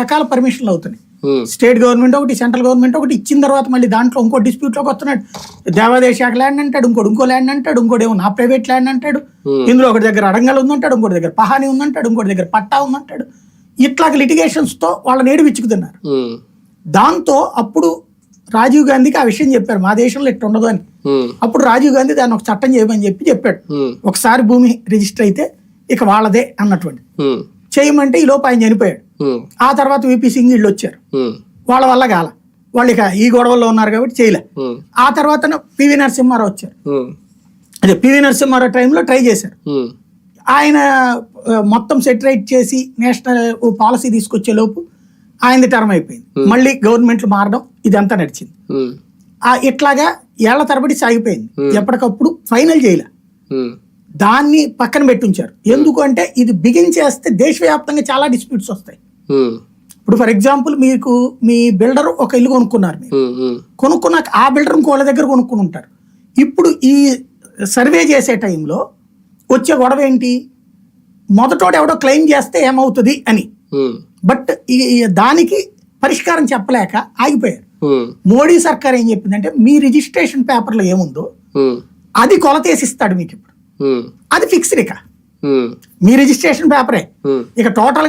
రకాల పర్మిషన్లు అవుతున్నాయి. స్టేట్ గవర్నమెంట్ ఒకటి సెంట్రల్ గవర్నమెంట్ ఒకటి ఇచ్చిన తర్వాత మళ్ళీ దాంట్లో ఇంకో డిస్ప్యూట్లోకి వస్తున్నాడు. దేవాదాయ శాఖ ల్యాండ్ అంటాడు ఇంకోటి ఇంకో ల్యాండ్ అంటాడు ఇంకోటి ఏమో నా ప్రైవేట్ ల్యాండ్ అంటాడు. ఇందులో ఒకటి దగ్గర అడంగల్ ఉందంటాడు ఇంకోటి దగ్గర పహాని ఉందంటాడు ఇంకోటి దగ్గర పట్టా ఉందంటాడు. ఇట్లాగ litigations తో వాళ్ళని ఏడు విచ్చుకుతున్నారు. ఉమ్, దాంతో అప్పుడు రాజీవ్ గాంధీకి ఆ విషయం చెప్పారు. మా దేశంలో ఇట్లా ఉండదు అని. అప్పుడు రాజీవ్ గాంధీ దాన్ని ఒక చట్టం చేయమని చెప్పి చెప్పాడు. ఒకసారి భూమి రిజిస్టర్ అయితే ఇక వాళ్ళదే అన్నటువంటి. చేయమంటే ఈ లోపు ఆయన చనిపోయాడు. ఆ తర్వాత విపి సింగ్ వీళ్ళు వచ్చారు. వాళ్ళ వల్ల కాల. వాళ్ళు ఇక ఈ గొడవల్లో ఉన్నారు కాబట్టి చేయలే. ఆ తర్వాత పివి నరసింహారావు వచ్చారు. అదే పివి నరసింహారావు టైంలో ట్రై చేశారు. ఆయన మొత్తం సెటరైట్ చేసి నేషనల్ పాలసీ తీసుకొచ్చే లోపు ఆయనది టర్మ్ అయిపోయింది. మళ్ళీ గవర్నమెంట్లు మారడం ఇదంతా నడిచింది. ఆ ఇట్లాగా ఏళ్ళ తరబడి సాగిపోయింది. ఎప్పటికప్పుడు ఫైనల్ చేయలే. దాన్ని పక్కన పెట్టించారు. ఎందుకు అంటే ఇది బిగిన్ చేస్తే దేశవ్యాప్తంగా చాలా డిస్ప్యూట్స్ వస్తాయి. ఇప్పుడు ఫర్ ఎగ్జాంపుల్ మీకు మీ బిల్డర్ ఒక ఇల్లు కొనుక్కున్నారు మీరు. కొనుక్కున్నాక ఆ బిల్డర్ ఇంకోళ్ళ దగ్గర కొనుక్కుని ఉంటారు. ఇప్పుడు ఈ సర్వే చేసే టైంలో వచ్చే గొడవ ఏంటి? మొదటోడు ఎవడో క్లెయిమ్ చేస్తే ఏమవుతుంది అని. బట్ ఈ దానికి పరిష్కారం చెప్పలేక ఆగిపోయారు. మోడీ సర్కార్ ఏం చెప్పిందంటే మీ రిజిస్ట్రేషన్ పేపర్లో ఏముందో అది కొలతేసిస్తాడు మీకు ఇప్పుడు అది ఫిక్స్డ్ ఇక. మీ రిజిస్ట్రేషన్ పేపరే. ఇక టోటల్